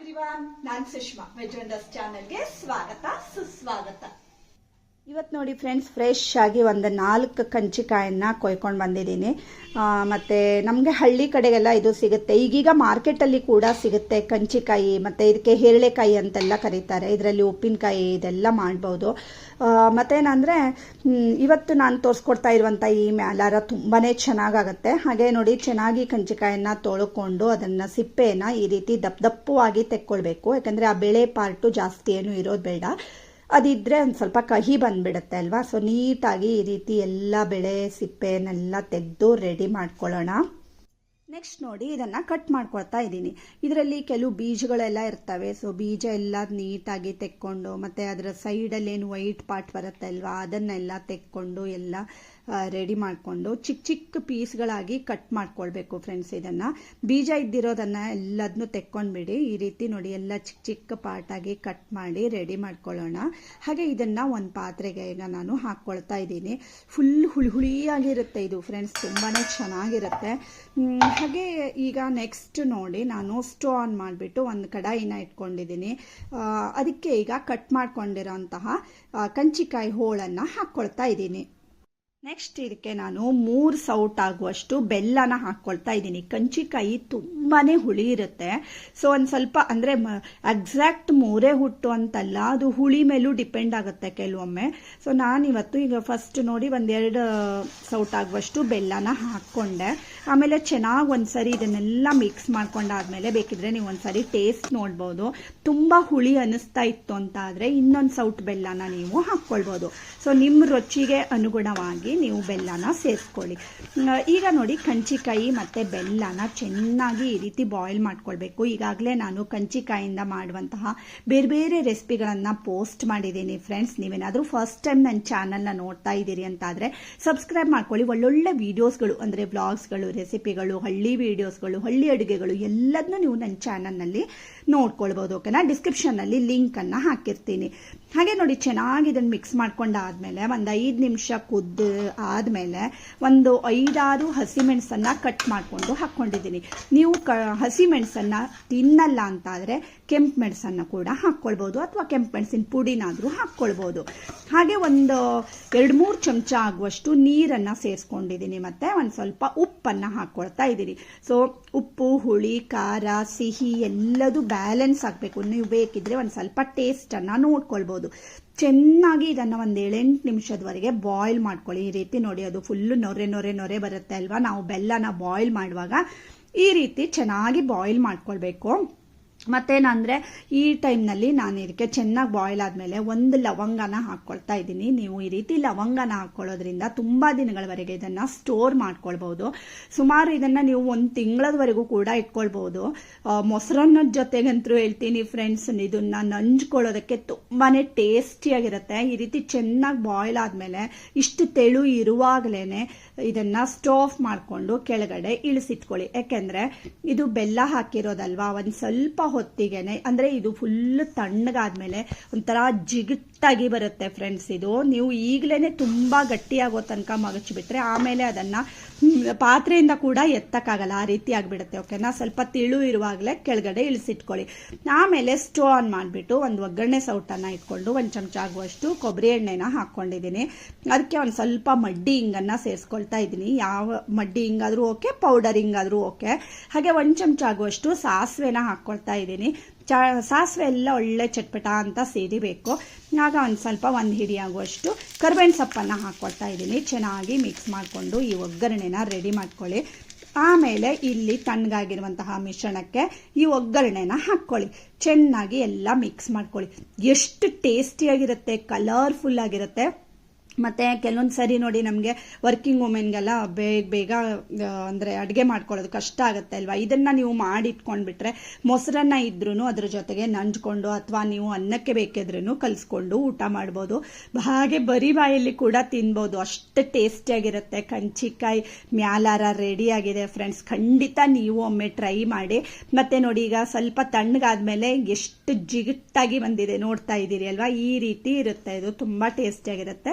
Everyone ನಾನ್ Sushma veg wonders ಚಾನಲ್ಗೆ ಸ್ವಾಗತ ಸುಸ್ವಾಗತ. ಇವತ್ತು ನೋಡಿ ಫ್ರೆಂಡ್ಸ್ ಫ್ರೆಶ್ ಆಗಿ ಒಂದು ನಾಲ್ಕು ಕಂಚಿಕಾಯನ್ನ ಕೊಯ್ಕೊಂಡು ಬಂದಿದ್ದೀನಿ. ಮತ್ತು ನಮಗೆ ಹಳ್ಳಿ ಕಡೆಗೆಲ್ಲ ಇದು ಸಿಗುತ್ತೆ. ಈಗೀಗ ಮಾರ್ಕೆಟಲ್ಲಿ ಕೂಡ ಸಿಗುತ್ತೆ ಕಂಚಿಕಾಯಿ, ಮತ್ತು ಇದಕ್ಕೆ ಹೇರಳೆಕಾಯಿ ಅಂತೆಲ್ಲ ಕರೀತಾರೆ. ಇದರಲ್ಲಿ ಉಪ್ಪಿನಕಾಯಿ ಇದೆಲ್ಲ ಮಾಡ್ಬೋದು. ಮತ್ತೇನಂದರೆ ಇವತ್ತು ನಾನು ತೋರಿಸ್ಕೊಡ್ತಾ ಇರುವಂಥ ಈ ಮ್ಯಾಲಾರ ತುಂಬಾ ಚೆನ್ನಾಗಾಗುತ್ತೆ. ಹಾಗೆ ನೋಡಿ, ಚೆನ್ನಾಗಿ ಕಂಚಿಕಾಯನ್ನ ತೊಳ್ಕೊಂಡು ಅದನ್ನು ಸಿಪ್ಪೆಯನ್ನು ಈ ರೀತಿ ದಪ್ಪ ದಪ್ಪವಾಗಿ ತೆಕ್ಕೊಳ್ಬೇಕು. ಯಾಕಂದರೆ ಆ ಬೆಳೆ ಪಾರ್ಟು ಜಾಸ್ತಿ ಏನು ಇರೋದು ಬೇಡ. ಅದಿದ್ರೆ ಒಂದು ಸ್ವಲ್ಪ ಕಹಿ ಬಂದ್ಬಿಡುತ್ತೆ ಅಲ್ವಾ? ಸೊ ನೀಟಾಗಿ ಈ ರೀತಿ ಎಲ್ಲ ಬೆಳೆ ಸಿಪ್ಪೆನೆಲ್ಲ ತೆಗೆದು ರೆಡಿ ಮಾಡ್ಕೊಳ್ಳೋಣ. ನೆಕ್ಸ್ಟ್ ನೋಡಿ ಇದನ್ನು ಕಟ್ ಮಾಡ್ಕೊಳ್ತಾ ಇದ್ದೀನಿ. ಇದರಲ್ಲಿ ಕೆಲವು ಬೀಜಗಳೆಲ್ಲ ಇರ್ತವೆ. ಸೊ ಬೀಜ ಎಲ್ಲ ನೀಟಾಗಿ ತೆಕ್ಕೊಂಡು ಮತ್ತು ಅದರ ಸೈಡಲ್ಲಿ ಏನು ವೈಟ್ ಪಾರ್ಟ್ ಬರುತ್ತೆ ಅಲ್ವಾ? ಅದನ್ನೆಲ್ಲ ತೆಕ್ಕೊಂಡು ಎಲ್ಲ ರೆಡಿ ಮಾಡಿಕೊಂಡು ಚಿಕ್ಕ ಚಿಕ್ಕ ಪೀಸ್ಗಳಾಗಿ ಕಟ್ ಮಾಡ್ಕೊಳ್ಬೇಕು ಫ್ರೆಂಡ್ಸ್ ಇದನ್ನು. ಬೀಜ ಇದ್ದಿರೋದನ್ನು ಎಲ್ಲದನ್ನು ತೆಕ್ಕೊಂಡ್ಬಿಡಿ. ಈ ರೀತಿ ನೋಡಿ ಎಲ್ಲ ಚಿಕ್ಕ ಚಿಕ್ಕ ಪಾರ್ಟಾಗಿ ಕಟ್ ಮಾಡಿ ರೆಡಿ ಮಾಡ್ಕೊಳ್ಳೋಣ. ಹಾಗೆ ಇದನ್ನು ಒಂದು ಪಾತ್ರೆಗೆ ಈಗ ನಾನು ಹಾಕ್ಕೊಳ್ತಾ ಇದ್ದೀನಿ. ಫುಲ್ ಹುಳಿ ಹುಳಿಯಾಗಿರುತ್ತೆ ಇದು ಫ್ರೆಂಡ್ಸ್ ತುಂಬಾ ಚೆನ್ನಾಗಿರುತ್ತೆ. ಹಾಗೆ ಈಗ ನೆಕ್ಸ್ಟ್ ನೋಡಿ ನಾನು ಸ್ಟೋ ಆನ್ ಮಾಡಿಬಿಟ್ಟು ಒಂದು ಕಡಾಯಿನ ಇಟ್ಕೊಂಡಿದ್ದೀನಿ. ಅದಕ್ಕೆ ಈಗ ಕಟ್ ಮಾಡ್ಕೊಂಡಿರೋಂತಹ ಕಂಚಿಕಾಯಿ ಹೋಳನ್ನು ಹಾಕ್ಕೊಳ್ತಾ ಇದ್ದೀನಿ. ನೆಕ್ಸ್ಟ್ ಇದಕ್ಕೆ ನಾನು ಮೂರು ಸೌಟ್ ಆಗುವಷ್ಟು ಬೆಲ್ಲನ ಹಾಕ್ಕೊಳ್ತಾ ಇದ್ದೀನಿ. ಕಂಚಿಕಾಯಿ ತುಂಬಾ ಹುಳಿ ಇರುತ್ತೆ. ಸೊ ಒಂದು ಸ್ವಲ್ಪ ಅಂದರೆ ಎಕ್ಸಾಕ್ಟ್ ಮೂರೇ ಹುಟ್ಟು ಅಂತಲ್ಲ, ಅದು ಹುಳಿ ಮೇಲೂ ಡಿಪೆಂಡ್ ಆಗುತ್ತೆ ಕೆಲವೊಮ್ಮೆ. ಸೊ ನಾನಿವತ್ತು ಈಗ ಫಸ್ಟ್ ನೋಡಿ ಒಂದೆರಡು ಸೌಟ್ ಆಗುವಷ್ಟು ಬೆಲ್ಲನ ಹಾಕ್ಕೊಂಡೆ ಆಮೇಲೆ ಚೆನ್ನಾಗಿ ಒಂದ್ಸರಿ ಇದನ್ನೆಲ್ಲ ಮಿಕ್ಸ್ ಮಾಡ್ಕೊಂಡಾದ್ಮೇಲೆ ಬೇಕಿದ್ರೆ ನೀವು ಒಂದ್ಸರಿ ಟೇಸ್ಟ್ ನೋಡ್ಬೋದು. ತುಂಬ ಹುಳಿ ಅನ್ನಿಸ್ತಾ ಇತ್ತು ಅಂತ ಆದರೆ ಇನ್ನೊಂದು ಸೌಟ್ ಬೆಲ್ಲನ ನೀವು ಹಾಕ್ಕೊಳ್ಬೋದು ಸೊ ನಿಮ್ಮ ರುಚಿಗೆ ಅನುಗುಣವಾಗಿ ನೀವು ಬೆಲ್ಲನ ಸೇರಿಸ್ಕೊಳ್ಳಿ. ಈಗ ನೋಡಿ ಕಂಚಿಕಾಯಿ ಮತ್ತು ಬೆಲ್ಲನ ಚೆನ್ನಾಗಿ ಈ ರೀತಿ ಬಾಯ್ಲ್ ಮಾಡ್ಕೊಳ್ಬೇಕು. ಈಗಾಗಲೇ ನಾನು ಕಂಚಿಕಾಯಿಂದ ಮಾಡುವಂತಹ ಬೇರೆ ಬೇರೆ ರೆಸಿಪಿಗಳನ್ನು ಪೋಸ್ಟ್ ಮಾಡಿದ್ದೀನಿ ಫ್ರೆಂಡ್ಸ್ ನೀವೇನಾದರೂ ಫಸ್ಟ್ ಟೈಮ್ ನನ್ನ ಚಾನಲ್ನ ನೋಡ್ತಾ ಇದ್ದೀರಿ ಅಂತಾದರೆ ಸಬ್ಸ್ಕ್ರೈಬ್ ಮಾಡ್ಕೊಳ್ಳಿ. ಒಳ್ಳೊಳ್ಳೆ ವೀಡಿಯೋಸ್ಗಳು ಅಂದರೆ ವ್ಲಾಗ್ಸ್ಗಳು ರೆಸಿಪಿಗಳು ಹಳ್ಳಿ ವೀಡಿಯೋಸ್ಗಳು ಹಳ್ಳಿ ಅಡುಗೆಗಳು ಎಲ್ಲದನ್ನೂ ನೀವು ನನ್ನ ಚಾನಲ್ನಲ್ಲಿ ನೋಡ್ಕೊಳ್ಬೋದು ಓಕೆನಾ ಡಿಸ್ಕ್ರಿಪ್ಷನ್ನಲ್ಲಿ ಲಿಂಕನ್ನು ಹಾಕಿರ್ತೀನಿ. ಹಾಗೆ ನೋಡಿ, ಚೆನ್ನಾಗಿ ಇದನ್ನು ಮಿಕ್ಸ್ ಮಾಡ್ಕೊಂಡಾದ್ಮೇಲೆ ಒಂದು ಐದು ನಿಮಿಷ ಕುದ್ದು ಆದಮೇಲೆ ಒಂದು ಐದಾರು ಹಸಿಮೆಣಸನ್ನು ಕಟ್ ಮಾಡಿಕೊಂಡು ಹಾಕ್ಕೊಂಡಿದ್ದೀನಿ. ನೀವು ಕ ಹಸಿಮೆಣಸನ್ನು ತಿನ್ನಲ್ಲ ಅಂತಾದರೆ ಕೆಂಪು ಮೆಣಸನ್ನು ಕೂಡ ಹಾಕ್ಕೊಳ್ಬೋದು ಅಥವಾ ಕೆಂಪು ಮೆಣಸಿನ ಪುಡಿನಾದರೂ ಹಾಕ್ಕೊಳ್ಬೋದು. ಹಾಗೆ ಒಂದು ಎರಡು ಮೂರು ಚಮಚ ಆಗುವಷ್ಟು ನೀರನ್ನು ಸೇರಿಸ್ಕೊಂಡಿದ್ದೀನಿ ಮತ್ತು ಒಂದು ಸ್ವಲ್ಪ ಉಪ್ಪನ್ನು ಹಾಕ್ಕೊಳ್ತಾ ಇದ್ದೀನಿ. ಸೊ ಉಪ್ಪು, ಹುಳಿ, ಖಾರ, ಸಿಹಿ ಎಲ್ಲದೂ ಬ್ಯಾಲೆನ್ಸ್ ಆಗಬೇಕು. ನೀವು ಬೇಕಿದ್ರೆ ಒಂದು ಸ್ವಲ್ಪ ಟೇಸ್ಟನ್ನು ನೋಡ್ಕೊಳ್ಬೋದು. ಚೆನ್ನಾಗಿ ಇದನ್ನು ಒಂದು ಏಳೆಂಟು ನಿಮಿಷದವರೆಗೆ ಬಾಯ್ಲ್ ಮಾಡ್ಕೊಳ್ಳಿ. ಈ ರೀತಿ ನೋಡಿ, ಅದು ಫುಲ್ಲು ನೊರೆ ನೊರೆ ನೊರೆ ಬರುತ್ತೆ ಅಲ್ವಾ? ನಾವು ಬೆಲ್ಲನ ಬಾಯ್ಲ್ ಮಾಡುವಾಗ ಈ ರೀತಿ ಚೆನ್ನಾಗಿ ಬಾಯ್ಲ್ ಮಾಡ್ಕೊಳ್ಬೇಕು. ಮತ್ತೇನಂದರೆ, ಈ ಟೈಮ್ನಲ್ಲಿ ನಾನು ಇದಕ್ಕೆ ಚೆನ್ನಾಗಿ ಬಾಯ್ಲ್ ಆದಮೇಲೆ ಒಂದು ಲವಂಗನ ಹಾಕ್ಕೊಳ್ತಾ ಇದ್ದೀನಿ. ನೀವು ಈ ರೀತಿ ಲವಂಗನ ಹಾಕ್ಕೊಳ್ಳೋದ್ರಿಂದ ತುಂಬ ದಿನಗಳವರೆಗೆ ಇದನ್ನು ಸ್ಟೋರ್ ಮಾಡ್ಕೊಳ್ಬೋದು. ಸುಮಾರು ಇದನ್ನು ನೀವು ಒಂದು ತಿಂಗಳದವರೆಗೂ ಕೂಡ ಇಟ್ಕೊಳ್ಬೋದು. ಮೊಸರನ್ನ ಜೊತೆಗಂತೂ ಹೇಳ್ತೀನಿ ಫ್ರೆಂಡ್ಸ್ ಇದನ್ನು ನಂಜ್ಕೊಳ್ಳೋದಕ್ಕೆ ತುಂಬಾ ಟೇಸ್ಟಿಯಾಗಿರುತ್ತೆ ಈ ರೀತಿ ಚೆನ್ನಾಗಿ ಬಾಯ್ಲ್ ಆದಮೇಲೆ ಇಷ್ಟು ತೆಳು ಇರುವಾಗಲೇ ಇದನ್ನು ಸ್ಟೋವ್ ಮಾಡಿಕೊಂಡು ಕೆಳಗಡೆ ಇಳಿಸಿಟ್ಕೊಳ್ಳಿ. ಯಾಕೆಂದರೆ, ಇದು ಬೆಲ್ಲ ಹಾಕಿರೋದಲ್ವಾ, ಒಂದು ಸ್ವಲ್ಪ ಹೊತ್ತಿಗೆನೆ. ಅಂದರೆ ಇದು ಫುಲ್ ತಣ್ಣಗಾದ್ಮೇಲೆ ಒಂಥರ ಜಿಗಿಟ್ಟಾಗಿ ಬರುತ್ತೆ ಫ್ರೆಂಡ್ಸ್ ಇದು. ನೀವು ಈಗಲೇ ತುಂಬ ಗಟ್ಟಿಯಾಗೋ ತನಕ ಮಗಚಿಬಿಟ್ರೆ ಆಮೇಲೆ ಅದನ್ನು ಪಾತ್ರೆಯಿಂದ ಕೂಡ ಎತ್ತಕ್ಕಾಗಲ್ಲ. ಆ ರೀತಿ ಆಗಿಬಿಡುತ್ತೆ ಓಕೆನಾ ಸ್ವಲ್ಪ ತಿಳು ಇರುವಾಗಲೇ ಕೆಳಗಡೆ ಇಳಿಸಿಟ್ಕೊಳ್ಳಿ. ಆಮೇಲೆ ಸ್ಟೋ ಆನ್ ಮಾಡಿಬಿಟ್ಟು ಒಂದು ಒಗ್ಗರಣೆ ಸೌಟನ್ನು ಇಟ್ಕೊಂಡು ಒಂದು ಚಮಚ ಆಗುವಷ್ಟು ಕೊಬ್ಬರಿ ಎಣ್ಣೆನ ಹಾಕ್ಕೊಂಡಿದ್ದೀನಿ ಅದಕ್ಕೆ ಒಂದು ಸ್ವಲ್ಪ ಮಡ್ಡಿ ಹಿಂಗನ್ನು ಸೇರಿಸ್ಕೊಳ್ತಾ ಇದ್ದೀನಿ. ಯಾವ ಮಡ್ಡಿ ಹಿಂಗಾದರೂ ಓಕೆ ಪೌಡರ್ ಹಿಂಗಾದರೂ ಓಕೆ ಹಾಗೆ ಒಂದು ಚಮಚ ಆಗುವಷ್ಟು ಸಾಸಿವೆನ ಹಾಕ್ಕೊಳ್ತಾ ಇದ್ದೀನಿ. ಚ, ಸಾಸಿವೆ ಎಲ್ಲ ಒಳ್ಳೆ ಚಟ್ಪಟ ಅಂತ ಸೇರಿಬೇಕು ಆಗ ಒಂದು ಸ್ವಲ್ಪ ಒಂದು ಹಿಡಿ ಆಗುವಷ್ಟು ಕರ್ಬೇವಿನ ಸೊಪ್ಪನ್ನು ಹಾಕ್ಕೊಳ್ತಾ ಇದ್ದೀನಿ. ಚೆನ್ನಾಗಿ ಮಿಕ್ಸ್ ಮಾಡಿಕೊಂಡು ಈ ಒಗ್ಗರಣೆನ ರೆಡಿ ಮಾಡ್ಕೊಳ್ಳಿ. ಆಮೇಲೆ ಇಲ್ಲಿ ತಣ್ಣಗಾಗಿರುವಂತಹ ಮಿಶ್ರಣಕ್ಕೆ ಈ ಒಗ್ಗರಣೆನ ಹಾಕ್ಕೊಳ್ಳಿ. ಚೆನ್ನಾಗಿ ಎಲ್ಲ ಮಿಕ್ಸ್ ಮಾಡ್ಕೊಳ್ಳಿ. ಎಷ್ಟು ಟೇಸ್ಟಿಯಾಗಿರುತ್ತೆ ಕಲರ್ಫುಲ್ ಆಗಿರುತ್ತೆ. ಮತ್ತು ಕೆಲವೊಂದು ಸರಿ ನೋಡಿ ನಮಗೆ ವರ್ಕಿಂಗ್ ವುಮೆನ್ಗೆಲ್ಲ ಬೇಗ ಬೇಗ ಅಂದರೆ ಅಡುಗೆ ಮಾಡ್ಕೊಳ್ಳೋದು ಕಷ್ಟ ಆಗುತ್ತೆ ಅಲ್ವಾ? ಇದನ್ನು ನೀವು ಮಾಡಿಟ್ಕೊಂಡ್ಬಿಟ್ರೆ ಮೊಸರನ್ನ ಇದ್ರೂ ಅದ್ರ ಜೊತೆಗೆ ನಂಜ್ಕೊಂಡು ಅಥವಾ ನೀವು ಅನ್ನಕ್ಕೆ ಬೇಕಿದ್ರೂ ಕಲಿಸ್ಕೊಂಡು ಊಟ ಮಾಡ್ಬೋದು. ಹಾಗೆ ಬರೀ ಬಾಯಲ್ಲಿ ಕೂಡ ತಿನ್ಬೋದು. ಅಷ್ಟು ಟೇಸ್ಟಿಯಾಗಿರುತ್ತೆ. ಕಂಚಿಕಾಯಿ ಮ್ಯಾಲಾರ ರೆಡಿಯಾಗಿದೆ ಫ್ರೆಂಡ್ಸ್ ಖಂಡಿತ ನೀವು ಒಮ್ಮೆ ಟ್ರೈ ಮಾಡಿ. ಮತ್ತು ನೋಡಿ ಈಗ ಸ್ವಲ್ಪ ತಣ್ಣಗಾದ್ಮೇಲೆ ಎಷ್ಟು ಜಿಗಟ್ಟಾಗಿ ಬಂದಿದೆ ನೋಡ್ತಾ ಇದ್ದೀರಿ ಅಲ್ವಾ? ಈ ರೀತಿ ಇರುತ್ತೆ. ಇದು ತುಂಬ ಟೇಸ್ಟಿಯಾಗಿರುತ್ತೆ.